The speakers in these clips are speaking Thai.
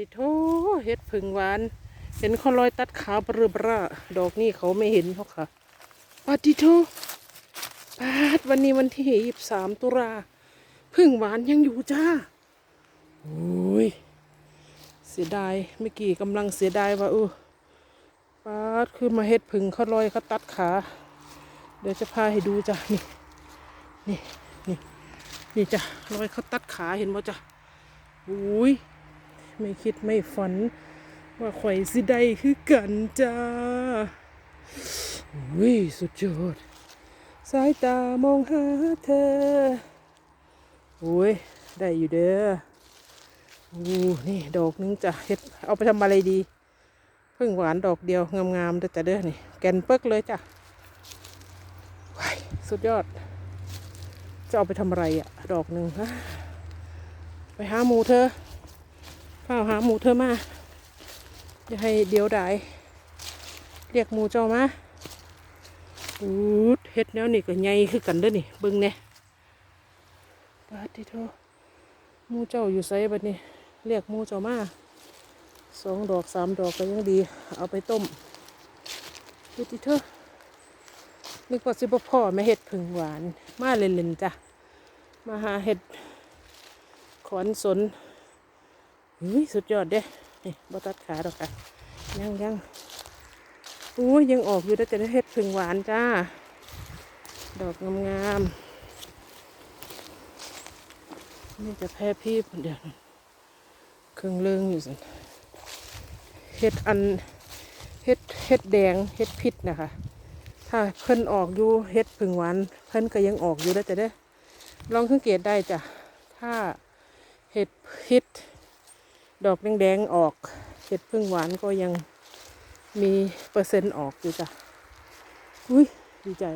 ติโทเฮ็ดผึ่งหวาน เห็นเขาลอยตัดขาบรือบระดอกนี่เขาไม่เห็นเพราะค่ะปาติโทปาดวันนี้วันที่ยี่สามตุลาผึ่งหวานยังอยู่จ้าโอ้ยเสียดายเมื่อกี้กำลังเสียดายว่าเออปาดคือมาเฮ็ดผึ่งเขาลอยเขาตัดขา เดี๋ยวจะพาให้ดูจ้ะนี่นี่นี่นี่จ้ะลอยเขาตัดขาเห็นบ่จ้ะอุ้ย ไม่คิดไม่ฝัน ว่าข่อยสิได้คือกันจ้าอุ้ยสุดยอด สายตามองหาเธอโอ้ยได้อยู่เด้ออู้นี่ดอกนึงจ้ะเฮ็ดเอาไปทำอะไรดี เพิ่งหวานดอกเดียวงามๆเด้อแต่เด้อนี่ แกนเปิกเลยจ้ะว้ายสุดยอด จะเอาไปทำอะไรอะดอกหนึ่งฮะไปหาหมูเธอ เฝ้าหาหมูเธอมาอย่าให้เดียวดายเรียกหมูเจ้ามาอูดเฮ็ดแนวนี่ก็ใหญ่คือกันเด้อนี่เบิ่งแหน่ยปาติโทหมูเจ้าอยู่ไสบัดนี้เรียกหมูเจ้ามาสองดอกสามดอกก็ยังดี เอาไปต้มดูติเถอนึกว่าสิบพ่อแม่เห็ดผึ่งหวาน มาเล่นๆจ้ะ มาหาเห็ดขอนสน เฮ้ยสุดยอดเด้นี่บ่ตัดขาดอกค่ะ ยังยังอู้ยยังออกอยู่แต่จะได้เห็ดผึ่งหวานจ้า ดอกงามๆนี่จะแพ้พี่เดียวนเครื่องเลืองอยู่สิเห็ดอันเห็ดเห็ดแดงเห็ดพิษนะคะ ถ้าเพิ่นออกอยู่เห็ดผึ่งหวานเพิ่นก็ยังออกอยู่แล้วจะได้ลองสังเกตได้จ้ะ ถ้าเห็ดพิษ ดอกแดงๆออกเห็ดพึ่งหวานก็ยังมีเปอร์เซ็นต์ออกอยู่จ้ะอุ้ยดีใจ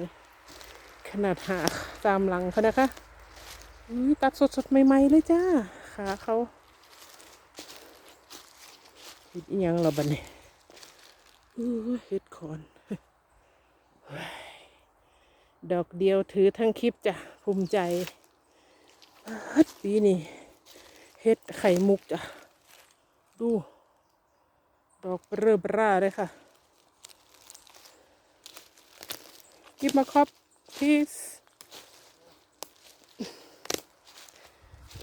ขนาดหาตามหลังเขานะคะอุ้ยตัดสดๆ ใหม่ๆ เลยจ้าขาเขาเห็ดยังเราบันเนี้อู้เห็ดขอนดอกเดียวถือทั้งคลิปจ้ะ ภูมิใจเฮ็ดปีนี้เฮ็ดไข่มุกจ้ะ ดู ดอกเริ่มร่าเลยค่ะกิบมาครับพีส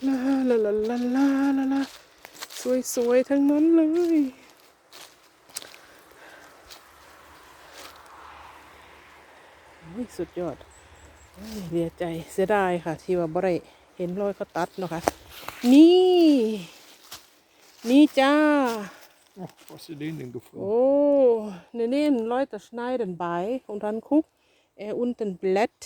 ลาลาลาลาลาลาลาสวยสวยๆทั้งนั้นเลยโอ้ยสุดยอดเสียใจเสียดายค่ะ ที่ว่าบ่ได้เห็นรอยเขาตัดเนาะค่ะนี่ นี่จ้า Oh, was ist den denn gefunden? Oh, ne, ne, Leute schneiden bei und dann guck, er unten Blatt.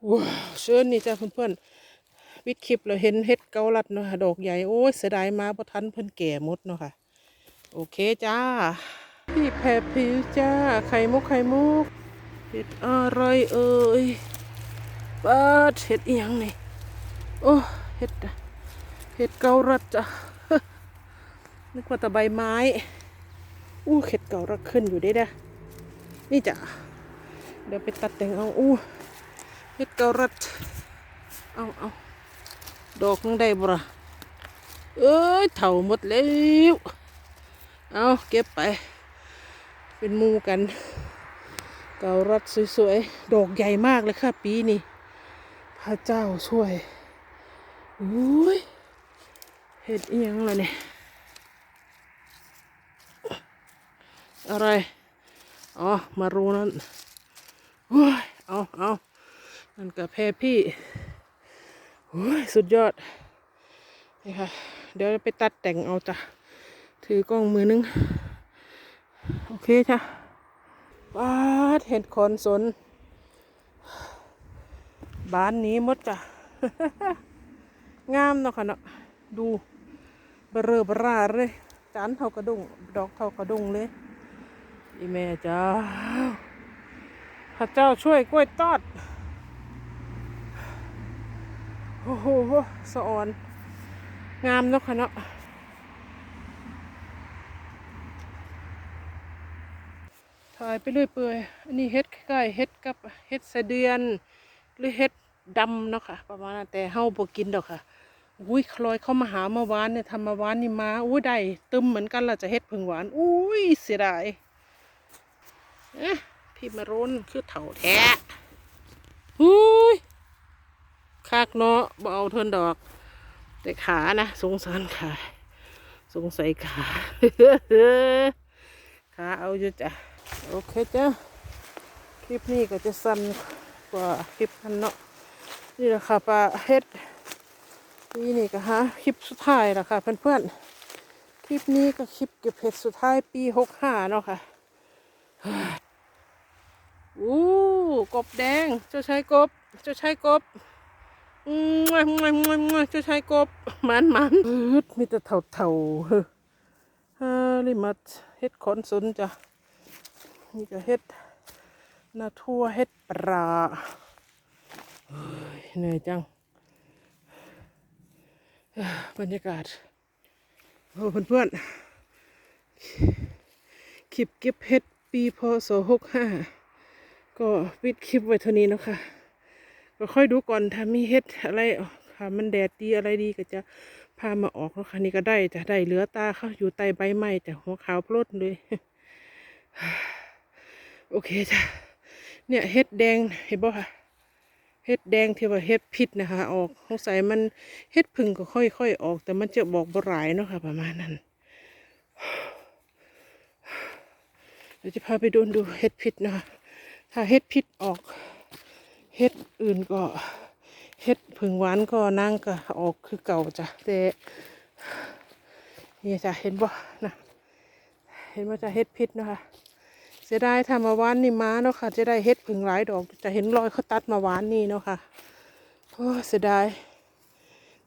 Wow, schön นี่จ้ะเพื่อนๆวิดคลิปเราเห็นเฮ็ดเกาลัดเนาะค่ะดอกใหญ่ โอ้ยเสียดายมาบ่ทันเพิ่นแก่หมดเนาะค่ะ โอเคจ้า พี่แพรผิวจ้า ไข่มุกไข่มุกเห็ดอะไรเอ่ยปาดเห็ดอีหยังนี่ โอ้ เห็ด เห็ดเกาลัดจ้ะ นึกว่าแต่ใบไม้ อู้เข็ดเก่ารักขึ้นอยู่ได้เด้นี่จ้ะเดี๋ยวไปตัดแต่งเอาอู้เห็ดเก่ารัดเอาเอาดอกนึงได้บ่ละเอ้ยเถ่าหมดแล้วเอาเก็บไป เป็นมูกัน เก่ารัดสวยๆ ดอกใหญ่มากเลยค่ะปีนี้พระเจ้าช่วยอุ้ยเห็ดเอียังล่ะเนี่ย อะไรอ๋อมารูนั่นโอ้ยเอาเอานั่นกับแพพี่โอ้ยสุดยอดนี่ค่ะเดี๋ยวไปตัดแต่งเอาจ้ะถือกล้องมือนึง โอเคจ้ะป้าเห็ดคอนสน บ้านนี้มดจ้ะ งามเนาะค่ะเนาะดูเบลอเบราเลยจานเท่ากระดุงดอกเท่ากระดุงเลย อีแม่จ้า พระเจ้าช่วยกล้วยตอด โอ้โหสะออน งามเนาะค่ะเนาะถ่ายไปเรื่อยเปื่อย อันนี้เฮ็ดใกล้เฮ็ดกับเฮ็ดสะเดือน หรือเฮ็ดดำเนาะค่ะ ประมาณนั้นแต่เฮาบ่กินดอกค่ะ อุ้ยคลอยเข้ามาหาเมื่อวานเนี่ยทำเมื่อวานนี่มา อุ้ยได้ตึมเหมือนกันล่ะจะเฮ็ดผึ่งหวาน อุ้ยเสียดาย พี่มารุนคือเถ่าแท้อุ้ยคากเนาะบ่เอาเทินดอก แต่ขานะ สงสารขา สงสัยขาขาเอาอยู่จ้ะ โอเคจ้ะ คลิปนี้ก็จะสั้นกว่าคลิปนั้นเนาะ นี่แหละค่ะปลาเฮ็ดนี่นี่ก็ฮะคลิปสุดท้ายแล้วค่ะ เพื่อนๆ คลิปนี้ก็คลิปเก็บเห็ดสุดท้ายปีหกห้าเนาะค่ะ อู้กบแดงเจ้าชายกบ เจ้าชายกบอืมงวยงวยงวยงวยเจ้าชายกบมันมันอึดมีแต่เถ่าเถ่าเฮ้อาลิมัดเฮ็ดขนสุนจ้ะนี่ก็เฮ็ดนาทั่วเฮ็ดปลาเหนื่อยจังบรรยากาศโอ้เพื่อนๆคลิปเก็บเห็ดปีพศหกห้า ก็ปิดคลิปไว้เท่านี้นะคะก็ค่อยดูก่อนถ้ามีเห็ดอะไรค่ะมันแดดดีอะไรดีก็จะพามาออกแล้วค่ะนี่ก็ได้จะได้เหลือตาเขาอยู่ใต้ใบไม้แต่หัวขาวโพลดเลย โอเคจ้ะเนี่ยเห็ดแดงเห็นบ่ค่ะเห็ดแดงที่ว่าเห็ดพิษนะคะ ออกสงสัยมันเห็ดพึ่งก็ค่อยๆออก แต่มันจะบอกบ่หลายเนาะค่ะ ประมาณนั้นเดี๋ยวจะพาไปดูดูเห็ดพิษนะคะ ถ้าเห็ดพิษออกเห็ดอื่นก็เห็ดผึ่งหวานก็นางก็ออกคือเก่าจ้ะแต่นี่จ้ะเห็นบ่นะเห็นว่าจะเห็ดพิษนะคะเสียดายถ้ามาวานนี่มาเนาะค่ะ จะได้เฮ็ดผึ่งหลายดอก จะเห็นรอยเขาตัดมาวานนี่เนาะค่ะโอ้เสียดาย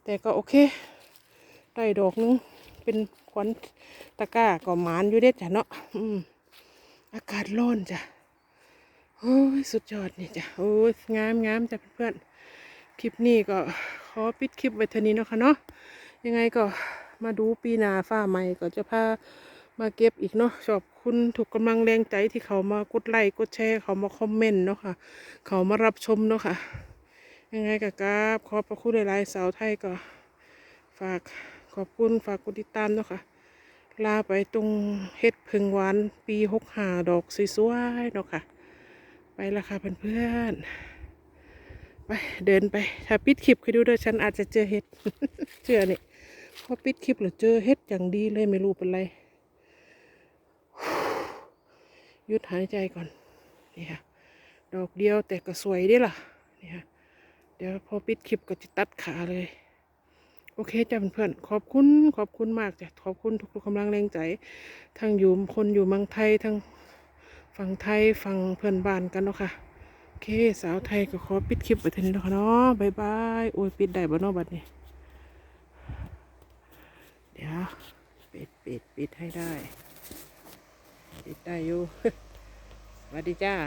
แต่ก็โอเค ได้ดอกนึงเป็นขวัญตะก้าก็หมานอยู่เด็ดจ้ะเนาะอืมอากาศร้อนจ้ะ โอ้ยสุดยอดนี่จ้ะโอ้ยงามงามจ้ะเพื่อนๆคลิปนี้ก็ขอปิดคลิปไว้เท่านี้เนาะค่ะเนาะยังไงก็มาดูปีนาฟ้าใหม่ก็จะพามาเก็บอีกเนาะขอบคุณถูกกำลังแรงใจที่เขามากดไลค์กดแชร์เขามาคอมเมนต์เนาะค่ะ เขามารับชมเนาะค่ะ ยังไงกับกราบขอบพระคุณหลายๆสาวไทยก็ ฝากขอบคุณฝากกดติดตามเนาะค่ะ ลาไปตรงเฮ็ดพึงหวานปีหกหาดอกสวยๆเนาะค่ะ ละค่ะเพื่อนๆ ไปเดินไป ถ้าปิดคลิปใครดูเด้อฉันอาจจะเจอเห็ดเชื่อนี่พอปิดคลิปแล้วเจอเห็ดอย่างดีเลยไม่รู้เป็นไรหยุดหายใจก่อน นี่ค่ะ ดอกเดียวแต่ก็สวยด้ล่ะ นี่ค่ะ เดี๋ยวพอปิดคลิปก็จะตัดขาเลย โอเคจ้ะเพื่อนๆ ขอบคุณ ขอบคุณมากจ้ะ ขอบคุณทุกๆกำลังแรงใจ ทั้งอยู่คนอยู่เมืองไทย ทั้ง ฝั่งไทยฝั่งเพื่อนบ้านกันเนาะค่ะโอเคสาวไทยก็ขอปิดคลิปไปทีนี้แล้วค่ะเนาะบายบายโอ้ยปิดได้บ่เนาะบัดนี้เดี๋ยวปิดปิดปิดให้ได้ ปิดได้อยู่สวัสดีจ้า